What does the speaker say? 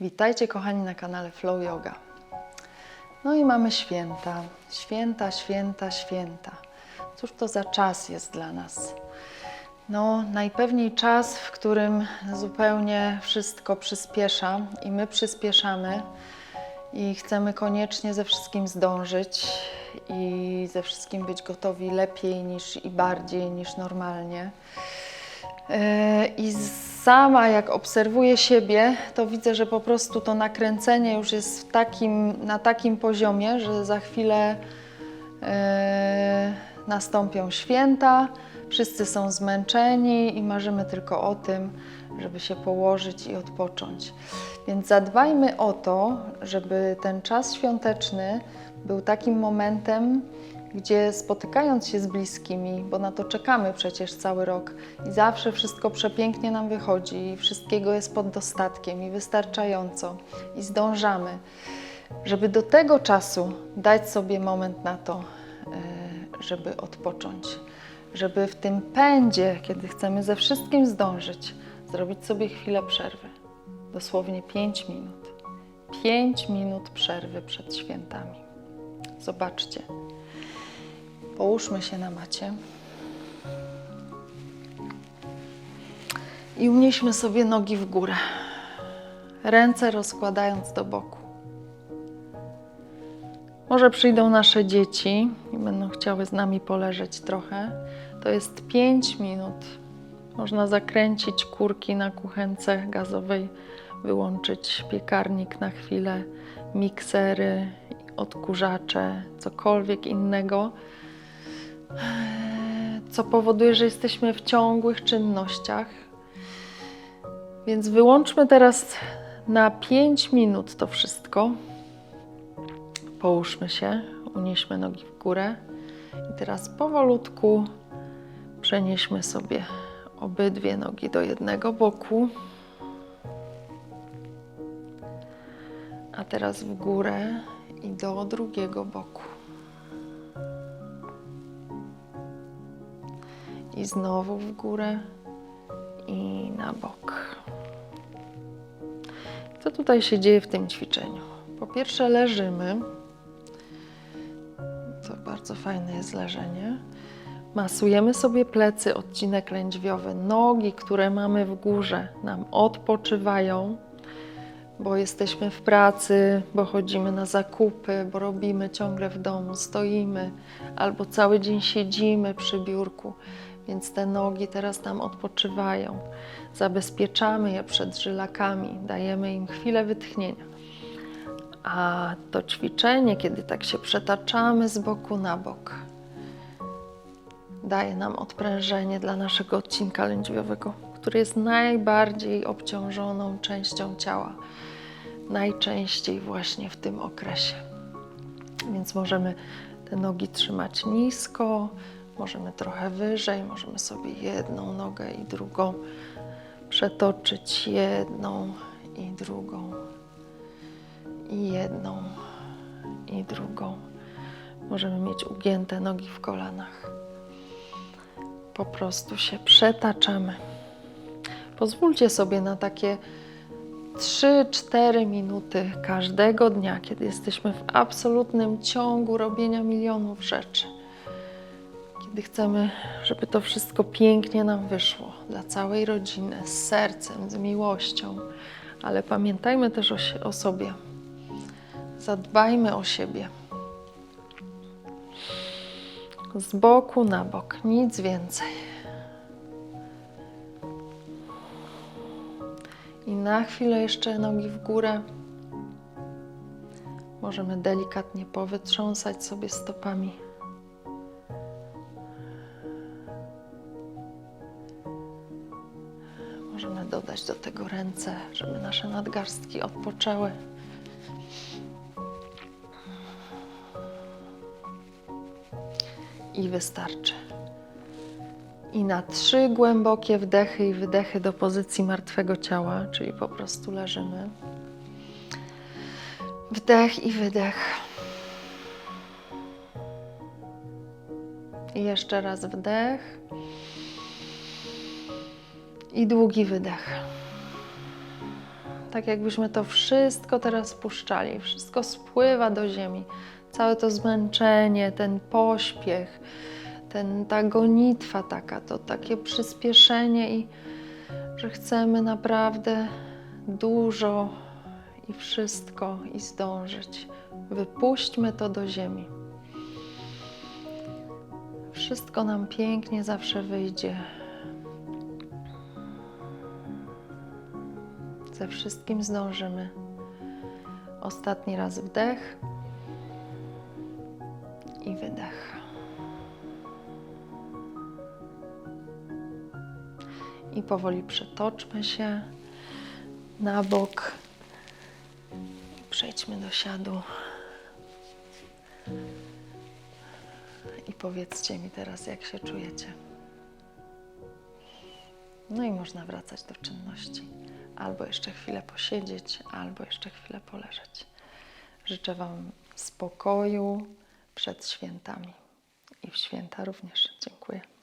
Witajcie kochani na kanale Flow Yoga. No i mamy święta, święta, święta, święta. Cóż to za czas jest dla nas? No, najpewniej czas, w którym zupełnie wszystko przyspiesza i my przyspieszamy i chcemy koniecznie ze wszystkim zdążyć i ze wszystkim być gotowi lepiej niż i bardziej niż normalnie. Yy, I sama jak obserwuję siebie, to widzę, że po prostu to nakręcenie już jest takim, na takim poziomie, że za chwilę yy, nastąpią święta, wszyscy są zmęczeni i marzymy tylko o tym, żeby się położyć i odpocząć. Więc zadbajmy o to, żeby ten czas świąteczny był takim momentem, gdzie spotykając się z bliskimi, bo na to czekamy przecież cały rok i zawsze wszystko przepięknie nam wychodzi i wszystkiego jest pod dostatkiem i wystarczająco i zdążamy, żeby do tego czasu dać sobie moment na to, y, żeby odpocząć, żeby w tym pędzie, kiedy chcemy ze wszystkim zdążyć, zrobić sobie chwilę przerwy. Dosłownie 5 minut. 5 minut przerwy przed świętami. Zobaczcie. Połóżmy się na macie. I unieśmy sobie nogi w górę. Ręce rozkładając do boku. Może przyjdą nasze dzieci i będą chciały z nami poleżeć trochę. To jest 5 minut. Można zakręcić kurki na kuchence gazowej, wyłączyć piekarnik na chwilę, miksery, odkurzacze, cokolwiek innego co powoduje, że jesteśmy w ciągłych czynnościach. Więc wyłączmy teraz na 5 minut to wszystko. Połóżmy się, unieśmy nogi w górę i teraz powolutku przenieśmy sobie obydwie nogi do jednego boku. A teraz w górę i do drugiego boku. I znowu w górę i na bok. Co tutaj się dzieje w tym ćwiczeniu? Po pierwsze leżymy. To bardzo fajne jest leżenie. Masujemy sobie plecy, odcinek lędźwiowy. Nogi, które mamy w górze, nam odpoczywają, bo jesteśmy w pracy, bo chodzimy na zakupy, bo robimy ciągle w domu, stoimy albo cały dzień siedzimy przy biurku więc te nogi teraz nam odpoczywają. Zabezpieczamy je przed żylakami, dajemy im chwilę wytchnienia. A to ćwiczenie, kiedy tak się przetaczamy z boku na bok, daje nam odprężenie dla naszego odcinka lędźwiowego, który jest najbardziej obciążoną częścią ciała. Najczęściej właśnie w tym okresie. Więc możemy te nogi trzymać nisko, Możemy trochę wyżej, możemy sobie jedną nogę i drugą przetoczyć, jedną i drugą, i jedną i drugą. Możemy mieć ugięte nogi w kolanach. Po prostu się przetaczamy. Pozwólcie sobie na takie 3-4 minuty każdego dnia, kiedy jesteśmy w absolutnym ciągu robienia milionów rzeczy kiedy chcemy, żeby to wszystko pięknie nam wyszło dla całej rodziny, z sercem, z miłością, ale pamiętajmy też o, o sobie. Zadbajmy o siebie. Z boku na bok, nic więcej. I na chwilę jeszcze nogi w górę. Możemy delikatnie powytrząsać sobie stopami. Możemy dodać do tego ręce, żeby nasze nadgarstki odpoczęły. I wystarczy. I na trzy głębokie wdechy i wydechy do pozycji martwego ciała, czyli po prostu leżymy. Wdech i wydech. I jeszcze raz wdech i długi wydech. tak jakbyśmy to wszystko teraz puszczali. Wszystko spływa do ziemi. Całe to zmęczenie, ten pośpiech, ten, ta gonitwa taka, to takie przyspieszenie i że chcemy naprawdę dużo i wszystko i zdążyć. Wypuśćmy to do ziemi. Wszystko nam pięknie zawsze wyjdzie. Ze wszystkim zdążymy. Ostatni raz wdech i wydech. I powoli przetoczmy się na bok. Przejdźmy do siadu. I powiedzcie mi teraz, jak się czujecie. No i można wracać do czynności. Albo jeszcze chwilę posiedzieć, albo jeszcze chwilę poleżeć. Życzę Wam spokoju przed świętami i w święta również. Dziękuję.